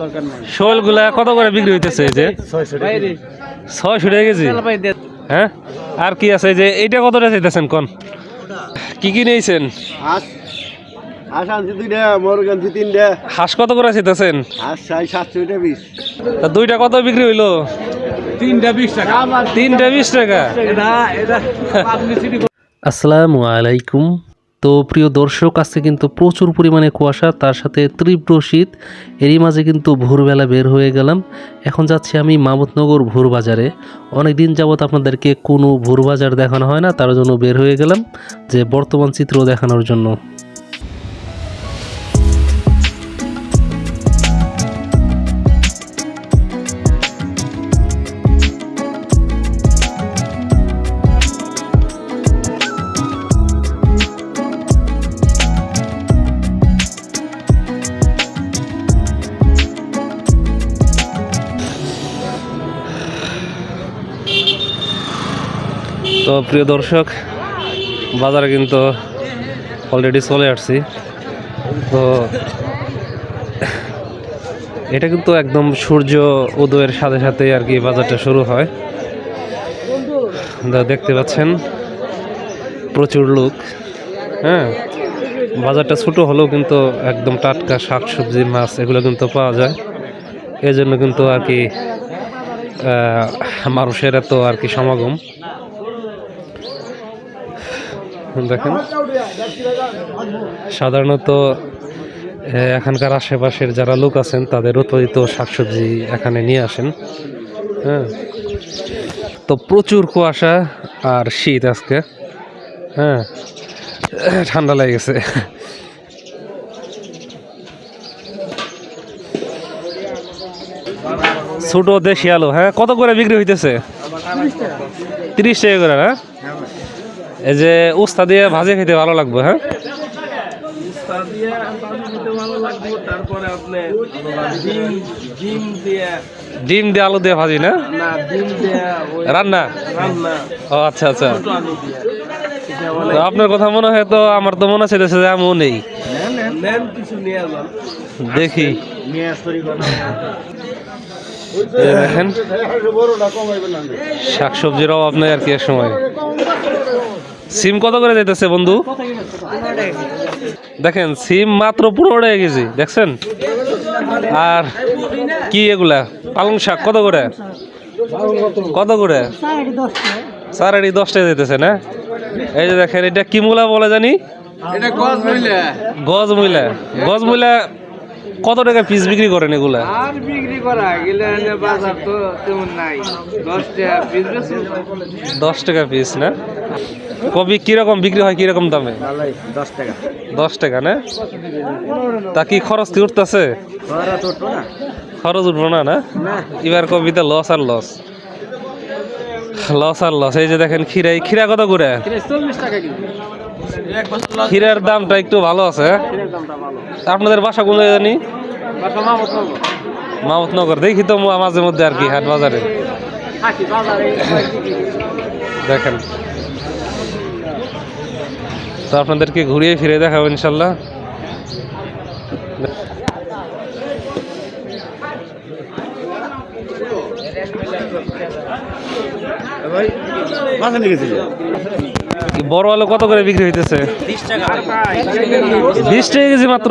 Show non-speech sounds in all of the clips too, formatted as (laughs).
দরকার নাই। শোলগুলা কত করে বিক্রি হইতেছে এই যে? ছয়শো টাকা কেজি। হ্যাঁ? আর কি আছে যে এইটা কত টাকা চাইতেছেন কোন? কি কি নিয়েছেন? হাঁস। হাঁস আনছি দুইটা মোরগ আনছি তিনটা। হাঁস কত করে চাইতেছেন? দুইটা কত বিক্রি হইল? তিনটা বিশ টাকা। তিনটা বিশ টাকা? (laughs) আসসালামু আলাইকুম। তো প্রিয় দর্শক, আজকে কিন্তু প্রচুর পরিমাণে কুয়াশা, তার সাথে তীব্র শীত। এরই মাঝে কিন্তু ভোরবেলা বের হয়ে গেলাম। এখন যাচ্ছি আমি মামতনগর ভোর বাজারে অনেক দিন যাবৎ আপনাদেরকে কোনো ভোর বাজার দেখানো হয় না, তার জন্য বের হয়ে গেলাম যে বর্তমান চিত্র দেখানোর জন্য। তো প্রিয় দর্শক, বাজারে কিন্তু অলরেডি চলে আসছি। তো এটা কিন্তু একদম সূর্য উদয়ের সাথে সাথে আর কি বাজারটা শুরু হয়। দেখতে পাচ্ছেন, প্রচুর লোক। হ্যাঁ বাজারটা ছোট হলেও কিন্তু একদম টাটকা শাক সবজি মাছ এগুলো কিন্তু পাওয়া যায়। এই জন্য কিন্তু আর কি মানুষের এত আর কি সমাগম। দেখেন, সাধারণত এখানকার আশেপাশের যারা লোক আছেন, তাদের উৎপাদিত শাকসবজি এখানে নিয়ে আসেন হ্যাঁ। তো প্রচুর কুয়াশা আর শীত আজকে হ্যাঁ। ঠান্ডা লেগে গেছে ছোট দেশি আলু হ্যাঁ। কত করে বিক্রি হইতেছে? তিরিশ টাকা করে হ্যাঁ? এই যে উস্তা দিয়ে ভাজি খেতে ভালো লাগবে হ্যাঁ? ডিম দিয়ে আলু দিয়ে ভাজি না? রান্না? ও আচ্ছা আচ্ছা। আপনার কথা মনে হয় তো আমার তো মনে চাইতেছে যে আমিও নেই। দেখি। দেখেন শাকসবজির অভাব নেই আর কি এক সময়। সিম কত করে যাইতেছে বন্ধু? দেখেন সিম মাত্র পনেরো টাকা কেজি দেখছেন? আর কি এগুলা? পালং শাক কত করে? কত করে? সাড়ে দশ টাকা যেতেছে না? এই যে দেখেন এটা কি মূলা বলে জানি? এটা কস বইলে গজ মূলা। গজ মূলা কত টাকা পিস বিক্রি করেন এগুলা? আর বিক্রি করা গেলে এনে বাজার তো তেমন নাই। দশ টাকা পিস বেশি দশ টাকা পিস না? কবি কীরকম বিক্রি হয় কীরকম দামে? ভালোই দশ টাকা। দশ টাকা না? তা কি খরচ কি উঠতেছে? খরচ উঠবো না। না এবার কবিতে লস আর লস লস আর লস এই যে দেখেন খিরা এই খিরা কত করে? চল্লিশ টাকা খিরার দামটা একটু ভালো আছে। আপনাদের বাসা কোন জানি? মামতনগর দেখি তো মাঝে মধ্যে আর কি, হাট বাজারে। দেখেন। তো আপনাদেরকে ঘুরিয়ে ফিরে দেখাবো ইনশাল্লাহ। বড় আলু কত করে বিক্রি হইতেছে? বিশ টাকা কেজি মাত্র?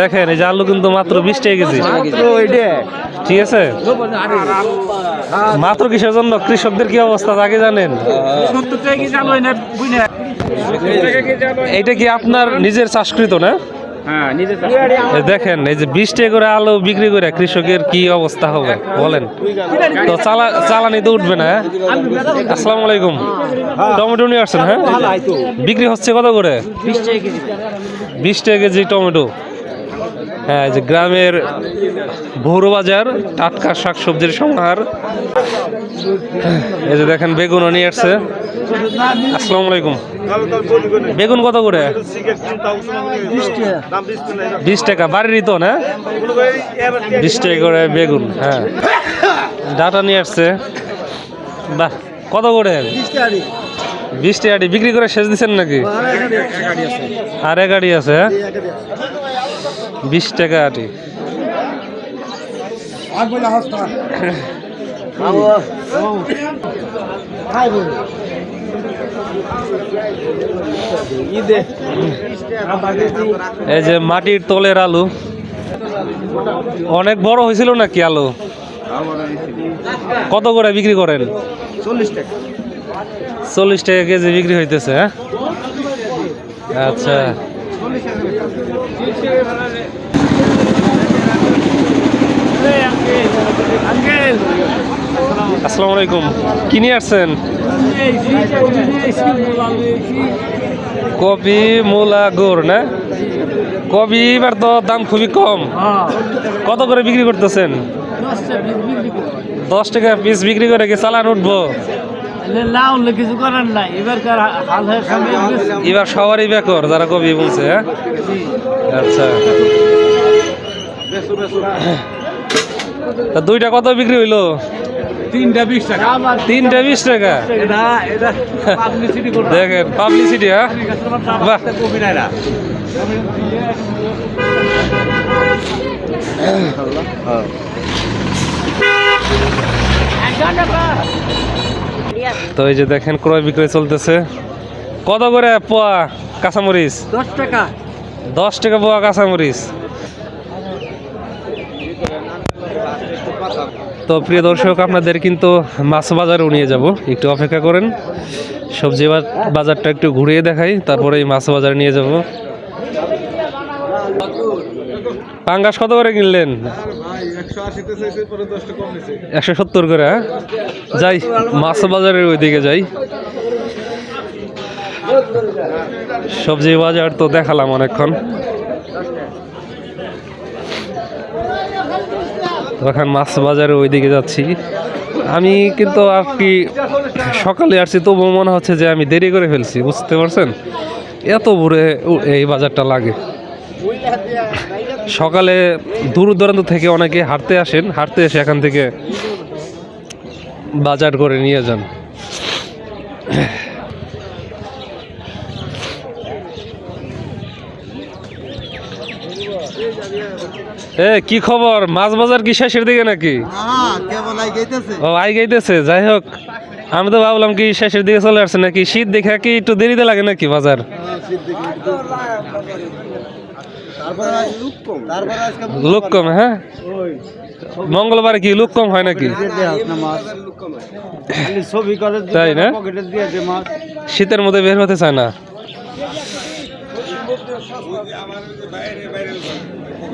দেখেন, এই যে আলু কিন্তু মাত্র বিশ টাকা কেজি। ঠিক আছে? মাত্র কিসের জন্য? কৃষকদের কি অবস্থা, আগে জানেন? এইটা কি আপনার নিজের চাষকৃত না? দেখেন এই যে বিশ টাকা করে আলু বিক্রি করে কৃষকের কি অবস্থা হবে? বলেন। তো চালা চালানি তো উঠবে না হ্যাঁ? আসসালামু আলাইকুম। টমেটো নিয়ে আসছেন হ্যাঁ? বিক্রি হচ্ছে কত করে? বিশ টাকা কেজি। টমেটো। হ্যাঁ যে গ্রামের ভোর টাটকা শাক সবজির সমাহার এই যে দেখেন বেগুনও নিয়ে আসছে। আসসালামু আলাইকুম। বেগুন কত করে? বিশ টাকা। বাড়িরই তো, না? বিশ টাকা করে বেগুন হ্যাঁ। ডাটা নিয়ে আসছে। বাহ, কত করে? বিশ টাকা বিক্রি করে শেষ দিচ্ছেন নাকি? আর এক আটি আছে। হ্যাঁ বিশ টাকা আটি। এই যে মাটির তলের আলু। অনেক বড় হয়েছিল নাকি আলু? কত করে বিক্রি করেন? চল্লিশ টাকা চল্লিশ টাকা কেজি বিক্রি হইতেছে হ্যাঁ? আচ্ছা। আসসালামু আলাইকুম। কি নিয়ে আসছেন? কপি মূলা গুড়, না? কপি এবার তো দাম খুবই কম। কত করে বিক্রি করতেছেন? দশ টাকা পিস বিক্রি করে কি চালান উঠবো? লাউ কিছু করার নাই। এবারকার হাল হয়ে এবার সবারই বেকর যারা কবি বলছে হ্যাঁ? আচ্ছা। তা দুইটা কত বিক্রি হইল? তিনটা বিশ টাকা। তিনটা বিশ টাকা? দেখেন পাবলিসিটি হ্যাঁ? বাহ। তো এই যে দেখেন ক্রয় বিক্রয় চলতেছে। কত করে পোয়া কাঁচামরিচ? দশ টাকা। দশ টাকা পোয়া কাঁচামরিচ। তো প্রিয় দর্শক আপনাদের কিন্তু মাছ বাজারেও নিয়ে যাব। একটু অপেক্ষা করেন। সবজি বাজারটা একটু ঘুরিয়ে দেখাই তারপরে এই মাছ বাজারে নিয়ে যাব। পাঙ্গাস কত করে কিনলেন? একশো সত্তর করে হ্যাঁ? যাই মাছ বাজারের ওইদিকে যাই। সবজি বাজার তো দেখালাম অনেকক্ষণ। এখন মাছ বাজারে ওইদিকে যাচ্ছি। আমি কিন্তু আর কি সকালে আসছি তবু মনে হচ্ছে যে আমি দেরি করে ফেলছি, বুঝতে পারছেন? এত ভোরে এই বাজারটা লাগে। সকালে দূর দূরান্ত থেকে অনেকে হাঁটতে আসেন হাঁটতে এসে এখান থেকে বাজার করে নিয়ে যান। এ কি খবর? মাছ বাজার কি শেষের দিকে নাকি? গেইতেছে ও আই গাইতেছে যাই হোক। আমি তো ভাবলাম কি শেষের দিকে চলে আসছে নাকি? শীত দেখে কি একটু দেরিতে লাগে নাকি বাজার? আজ লুক কম। হ্যাঁ? মঙ্গলবারে কি লোক কম হয় নাকি? খালি ছবি করে তাই না? শীতের মধ্যে বের হতে চায় না?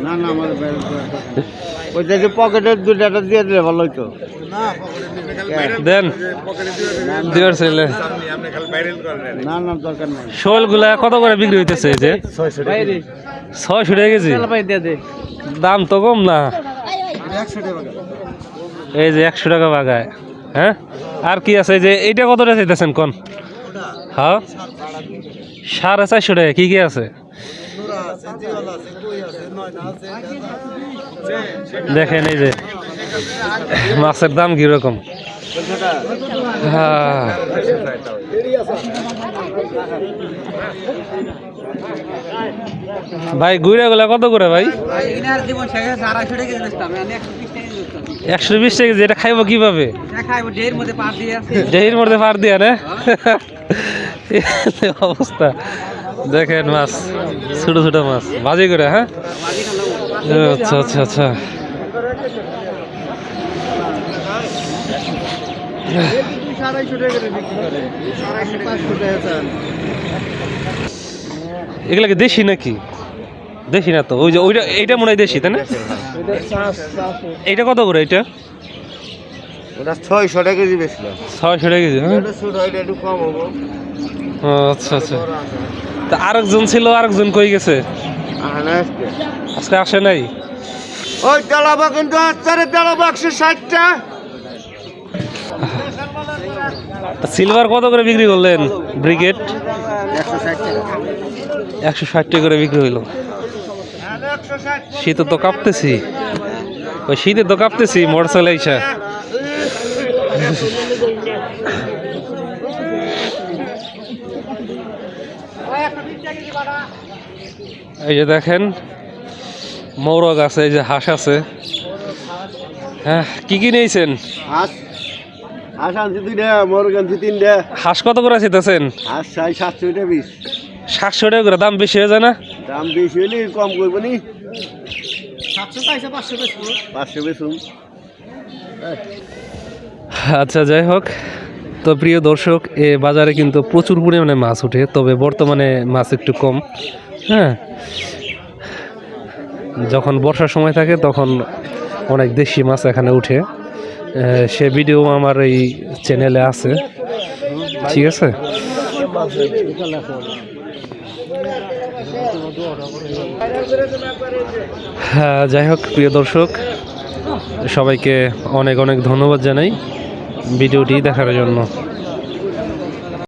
না না আমার ওইটা যে পকেটের দুটাটা দিয়ে দিলে ভালো হইতো। দেন। পকেটে ছেলে সামনে আপনি খালি ভাইরাল করেন। না না দরকার নাই। শোলগুলা কত করে বিক্রি হইতেছে যে? ছয়শো টাকা কেজি দাম তো কম না। এই যে একশো টাকা বাগায় হ্যাঁ? আর কি আছে? এই যে এইটা কত টাকা চাইতেছেন কোন? হ্যাঁ? সাড়ে চারশো টাকা কি কি আছে? দেখেন এই যে মাছের দাম কীরকম? হ্যাঁ। ভাই গুড়া গুলা কত করে ভাই? একশো বিশ টাকা এটা খাইবো কীভাবে? দেহির মধ্যে পার দিয়া না? অবস্থা। দেখেন মাছ ছোট ছোট মাছ। ভাজি করে হ্যাঁ? আচ্ছা আচ্ছা আচ্ছা। আড়াইশো টাকা করে বিক্রি করে আড়াইশো পাঁচশো টাকা চান এগুলা কি দেশি নাকি? দেশি না তো ওই যে ওইটা এইটা মনে হয় দেশি তাই না? এইটা কত করে ওটা ছয়শো টাকা কেজি ছয়শো টাকা কেজি হ্যাঁ? এটা একটু কম হব। আচ্ছা আচ্ছা। তা আরেকজন ছিল আরেকজন কই গেছে? আজকে আসে নাই? ওই তেলাবা কিন্তু আচারে তেলাবা একশো ষাটটা। সিলভার কত করে বিক্রি করলেন ব্রিগেড? একশো ষাট টাকা করে বিক্রি হইল। শীতে তো কাঁপতেছি। ওই শীতে তো কাঁপতেছি মোটরসাইকেল আইসা। এই যে দেখেন মৌরগ আছে এই যে হাঁস আছে। হ্যাঁ কি কি নিয়েছেন? হাঁস আনছি দুইটা মোরগ আনছি তিনটা। হাঁস কত করে চাইতেছেন হাঁস সাতশো টাকা পিস। সাতশো টাকা করে দাম বেশি হয়ে যায় না? দাম বেশি হলে কম করব নি। পাঁচশো আচ্ছা যাই হোক। তো প্রিয় দর্শক এ বাজারে কিন্তু প্রচুর পরিমাণে মাছ ওঠে তবে বর্তমানে মাছ একটু কম হ্যাঁ? যখন বর্ষার সময় থাকে তখন অনেক দেশি মাছ এখানে উঠে। সে ভিডিও আমার এই চ্যানেলে আছে। ঠিক আছে? যাই হোক প্রিয় দর্শক সবাইকে অনেক অনেক ধন্যবাদ জানাই ভিডিওটি দেখার জন্য।